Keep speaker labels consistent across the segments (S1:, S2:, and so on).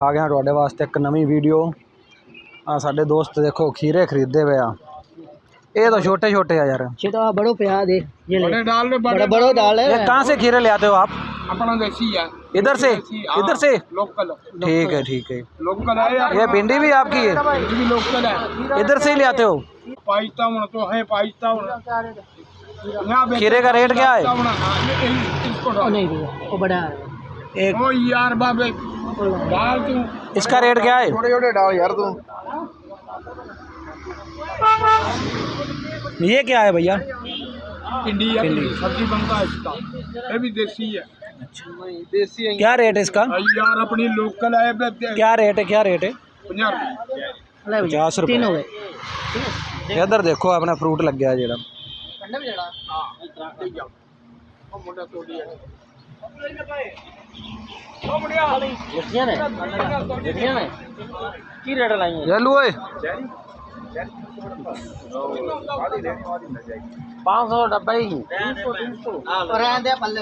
S1: ਆ ਗਿਆ ਤੁਹਾਡੇ ਵਾਸਤੇ ਇੱਕ ਨਵੀਂ ਵੀਡੀਓ ਆ ਸਾਡੇ ਦੋਸਤ ਦੇਖੋ ਖੀਰੇ ਖਰੀਦੇ ਪਏ ਆ ਇਹ ਤਾਂ ਛੋਟੇ ਛੋਟੇ ਆ यार
S2: छोटा बड़ो पे आ दे ये ले
S3: बड़े डाल ले
S2: बड़ा बड़ो डाल
S1: ये
S2: है
S1: कहाँ से खीरे ले आते हो आप
S3: अपना देसी है
S1: इधर से
S3: देसी, हाँ,
S1: इधर से
S3: लोकल
S1: ठीक है ठीक है
S3: लोकल है यार
S1: ये भिंडी भी आपकी है
S3: ये भी लोकल है
S1: इधर से ही ले आते हो
S3: पाइस्ता होना तो है पाइस्ता होना यहाँ बेचते
S1: खीरे का रेट क्या
S3: पाइस्ता
S1: है
S3: होना, हाँ, ये- ये- इसको
S2: ओ
S3: डाल
S2: नहीं भैया वो बड़ा है
S1: एक
S3: ओ यार बाबे डाल तू
S1: इसका रेट क्या है?
S3: छोटे छोटे डाल यार तू।
S1: ये क्या है भैया?
S3: भिंडी सब्ज़ी बनता है इसका। ये भी देसी है। देसी है
S1: क्या रेट है इसका?
S3: यार अपनी लोकल है
S1: क्या रेट है क्या रेट है? पचास
S2: हो गए।
S1: इधर देखो अपना फ्रूट लग गया जेड़ा?
S3: ओ मुंडा तोड़ी है
S2: देखिए ना देखिए ना की रेट लाई है
S1: येलू ओए
S2: पाँच सौ डब्बा ही और रहने दे पल्ले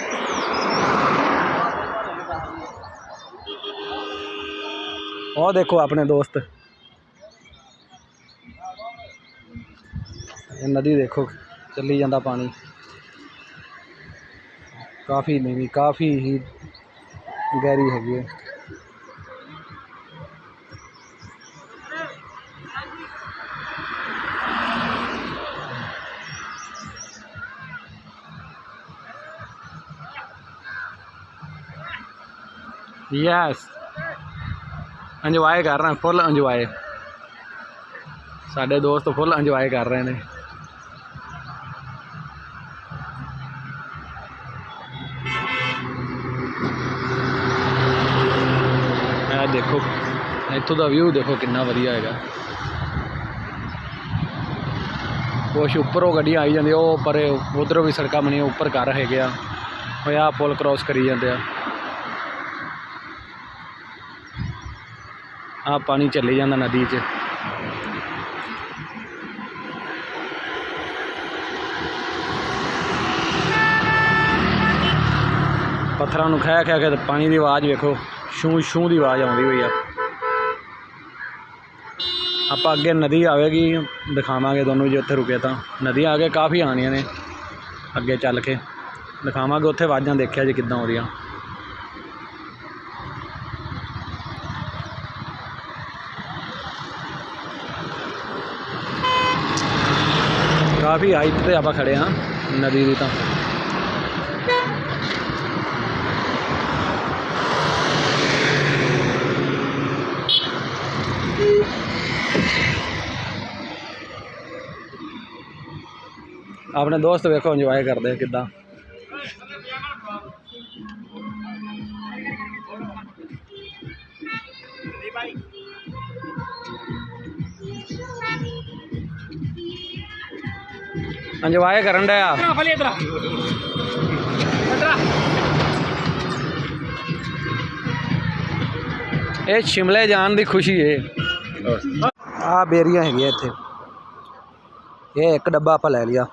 S2: और देखो अपने दोस्त। ये
S1: नदी देखो, चली जाता
S3: पानी। काफ़ी नहीं काफ़ी ही
S1: गहरी हैगी है Yes. ਇੰਜੋਏ ਕਰ ਰਹੇ ਫੁੱਲ ਇੰਜੋਏ ਸਾਡੇ ਦੋਸਤ ਫੁੱਲ ਇੰਜੋਏ ਕਰ ਰਹੇ ਨੇ। ਇਹ ਦੇਖੋ, ਇੱਥੋਂ ਦਾ ਵਿਊ ਦੇਖੋ ਕਿੰਨਾ ਵਧੀਆ ਹੈਗਾ। ਕੁਛ ਉੱਪਰੋਂ ਗੱਡੀਆਂ ਆਈ ਜਾਂਦੀਆਂ, ਉਹ ਪਰੇ, ਉਧਰੋਂ ਵੀ ਸੜਕਾਂ ਬਣੀਆਂ, ਉੱਪਰ ਘਰ ਹੈਗੇ ਆ। ਹੋਇਆ ਪੁਲ ਕ੍ਰਾਸ ਕਰੀ ਜਾਂਦੇ ਆ। ਆ ਪਾਣੀ ਚੱਲੀ ਜਾਂਦਾ ਨਦੀ 'ਚ। ਪੱਥਰਾਂ ਨੂੰ ਖਹਿ ਖਹਿ ਕੇ ਪਾਣੀ ਦੀ ਆਵਾਜ਼ ਵੇਖੋ, ਛੂ ਛੂ ਦੀ ਆਵਾਜ਼ ਆਉਂਦੀ ਹੋਈ ਆ। ਆਪਾਂ ਅੱਗੇ ਨਦੀ ਆਵੇਗੀ, ਦਿਖਾਵਾਂਗੇ ਤੁਹਾਨੂੰ ਜੇ ਉੱਥੇ ਰੁਕੇ ਤਾਂ। ਨਦੀ ਆ ਕੇ ਕਾਫੀ ਆਣੀਆਂ ਨੇ, ਅੱਗੇ ਚੱਲ ਕੇ। ਦਿਖਾਵਾਂਗੇ ਉੱਥੇ ਆਵਾਜ਼ਾਂ ਦੇਖਿਆ ਜੀ ਕਿੱਦਾਂ ਆਉਂਦੀਆਂ। ਕਾਫੀ ਹਾਈਟ ਤੇ ਆਪਾਂ ਖੜੇ ਹਾਂ ਨਦੀ ਦੀ ਤਾਂ। ਆਪਣੇ ਦੋਸਤ ਵੇਖੋ ਇੰਜੋਏ ਕਰਦੇ ਆ ਕਿੱਦਾਂ। ਇੰਜੋਏ ਕਰਨ ਡਿਆ। ਇਹ ਸ਼ਿਮਲੇ ਜਾਣ ਦੀ ਖੁਸ਼ੀ ਏ। ਆ ਬੇਰੀਆਂ ਹੈਗੀਆਂ ਇੱਥੇ। ਇਹ ਇੱਕ ਡੱਬਾ ਆਪਾਂ ਲੈ ਲਿਆ।